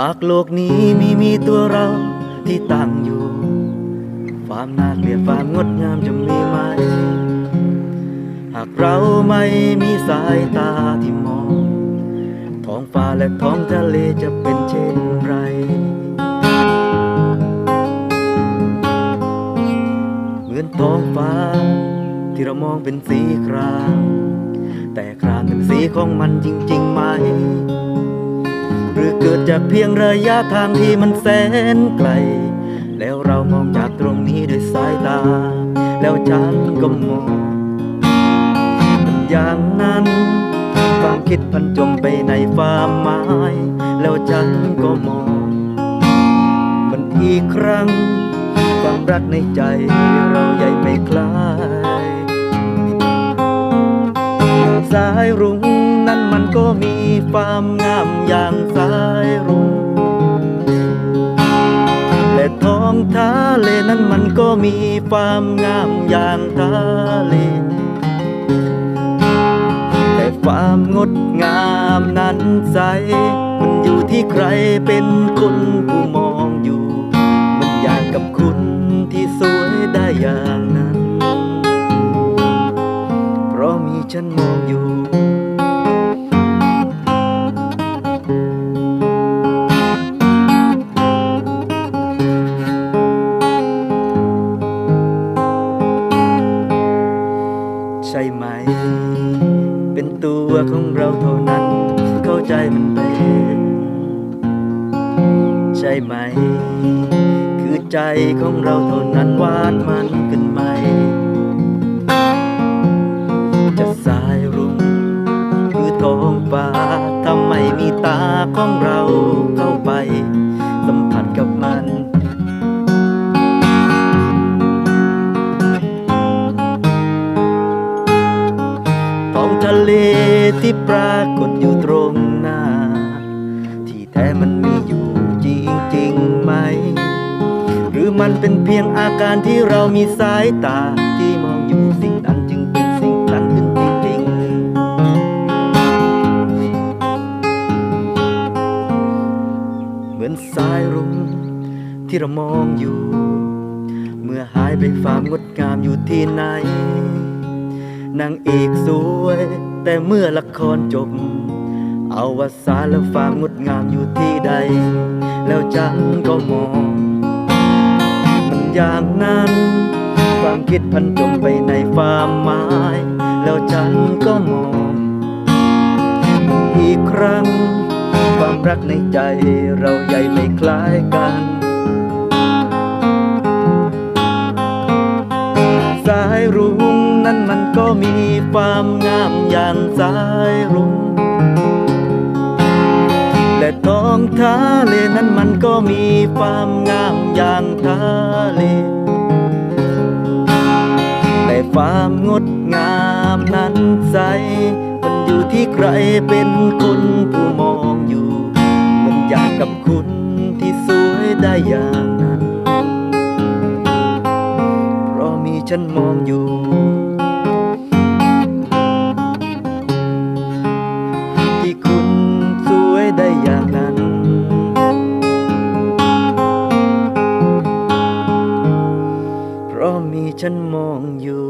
หากโลกนี้มีมีตัวเราที่ตั้งอยู่ ความน่าเกลียดความงดงามจะมีไหม หากเราไม่มีสายตาที่มอง ท้องฟ้าและท้องทะเลจะเป็นเช่นไร เหมือนท้องฟ้าที่เรามองเป็นสีคราม แต่ครามเป็นสีของมันจริงๆไหม กิดจากเพียงระยะทางที่มันแสนไกล แล้วเรามองจากตรงนี้ด้วยสายตา แล้วฉันก็มองมันอย่างนั้นความคิดพันจมไปในความหมาย แล้วฉันก็มอง มันอีกครั้ง ความรักในใจเราใหญ่ไม่คลาย สายรุ้ง นั้นมันก็มีความงามอย่างสายรุ้งและท้องทะเลนั้นมันก็มีความงามอย่างทะเลแต่ความงดงามนั้นใสมันอยู่ที่ใครเป็นคนผู้มอง ช่ไหม เป็นตัวของเราเท่านั้น เข้าใจมันเป็นใช่ไหม คือใจของเราเท่านั้นวาดมันขึ้นไหม ทะเลที่ปรากฏอยู่ตรงหน้า ที่แท้มันมีอยู่จริงๆไหม หรือมันเป็นเพียงอาการที่เรามีสายตาที่มองอยู่สิ่งนั้นจึงเป็นสิ่งนั้นขึ้นจริงๆเหมือนสายรุ้งที่เรามองอยู่ เมื่อหายไปความงดงามอยู่ที่ไหน นางเอกสวย แต่เมื่อละครจบ เอาวสานและความงดงามอยู่ที่ใด แล้วฉันก็มอง มันอย่างนั้น ความคิดพันจมไปในความหมาย แล้วฉันก็มอง อีกครั้ง ความรักในใจเราใหญ่ไม่คล้ายกันสายรุ้ นั้นมันก็มีความงามยางสายรุ้งและท้องทะเลนั้นมันก็มีความงามยางทะเลแต่ความงดงามนั้นใส มันอยู่ที่ใครเป็นคนผู้มองอยู่ มันอยากกับคุณที่สวยได้อย่างนั้น เพราะมีฉันมองอยู่ ฉันมองอยู่